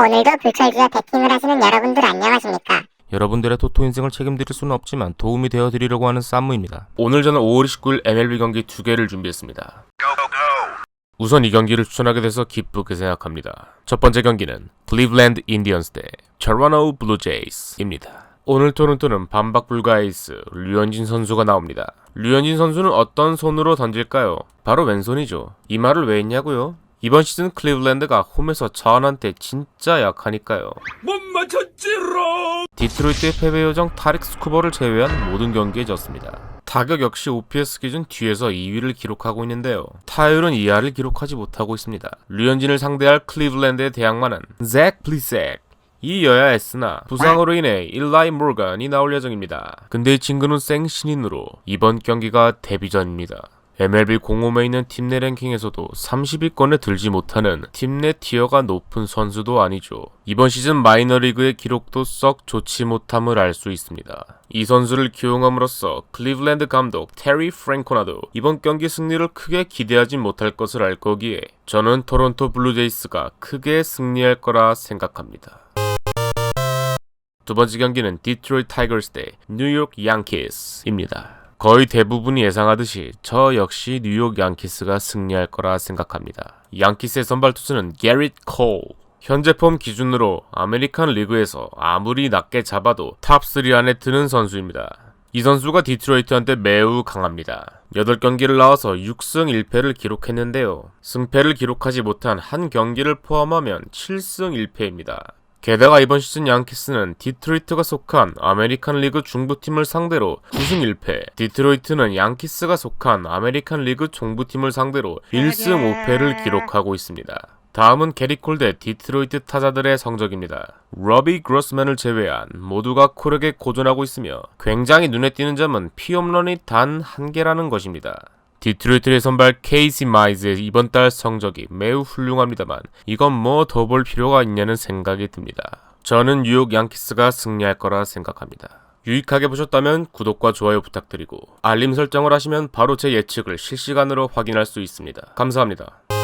오늘도 불철주야 배팅을 하시는 여러분들 안녕하십니까? 여러분들의 토토 인생을 책임드릴 수는 없지만 도움이 되어 드리려고 하는 쌈무입니다. 오늘 저는 5월 29일 MLB 경기 두 개를 준비했습니다. 우선 이 경기를 추천하게 돼서 기쁘게 생각합니다. 첫 번째 경기는 클리블랜드 인디언스 대 토론토 블루제이스입니다. 오늘 토론토는 반박 불가 에이스 류현진 선수가 나옵니다. 류현진 선수는 어떤 손으로 던질까요? 바로 왼손이죠. 이 말을 왜 했냐고요? 이번 시즌 클리블랜드가 홈에서 차원한테 진짜 약하니까요. 못 맞췄지롱 디트로이트의 패배 요정 타릭 스쿠버를 제외한 모든 경기에 졌습니다. 타격 역시 OPS 기준 뒤에서 2위를 기록하고 있는데요. 타율은 이하를 기록하지 못하고 있습니다. 류현진을 상대할 클리블랜드의 대항마는 잭 플리색. 이 여야 했으나 부상으로 인해 일라이 모간이 나올 예정입니다. 근데 이 친구는 생신인으로 이번 경기가 데뷔전입니다. MLB 공홈에 있는 팀 내 랭킹에서도 30위권에 들지 못하는 팀 내 티어가 높은 선수도 아니죠. 이번 시즌 마이너리그의 기록도 썩 좋지 못함을 알 수 있습니다. 이 선수를 기용함으로써 클리블랜드 감독 테리 프랭코나도 이번 경기 승리를 크게 기대하지 못할 것을 알 거기에 저는 토론토 블루제이스가 크게 승리할 거라 생각합니다. 두 번째 경기는 디트로이트 타이거스 대 뉴욕 양키스입니다. 거의 대부분이 예상하듯이 저 역시 뉴욕 양키스가 승리할 거라 생각합니다. 양키스의 선발 투수는 게릿 콜. 현재 폼 기준으로 아메리칸 리그에서 아무리 낮게 잡아도 탑3 안에 드는 선수입니다. 이 선수가 디트로이트한테 매우 강합니다. 8경기를 나와서 6승 1패를 기록했는데요. 승패를 기록하지 못한 한 경기를 포함하면 7승 1패입니다. 게다가 이번 시즌 양키스는 디트로이트가 속한 아메리칸 리그 중부팀을 상대로 9승 1패, 디트로이트는 양키스가 속한 아메리칸 리그 중부팀을 상대로 1승 5패를 기록하고 있습니다. 다음은 게리콜 대 디트로이트 타자들의 성적입니다. 러비 그로스맨을 제외한 모두가 코르게 고전하고 있으며 굉장히 눈에 띄는 점은 피홈런이 단 한 개라는 것입니다. 디트로이트의 선발 케이시 마이즈의 이번 달 성적이 매우 훌륭합니다만 이건 뭐 더 볼 필요가 있냐는 생각이 듭니다. 저는 뉴욕 양키스가 승리할 거라 생각합니다. 유익하게 보셨다면 구독과 좋아요 부탁드리고 알림 설정을 하시면 바로 제 예측을 실시간으로 확인할 수 있습니다. 감사합니다.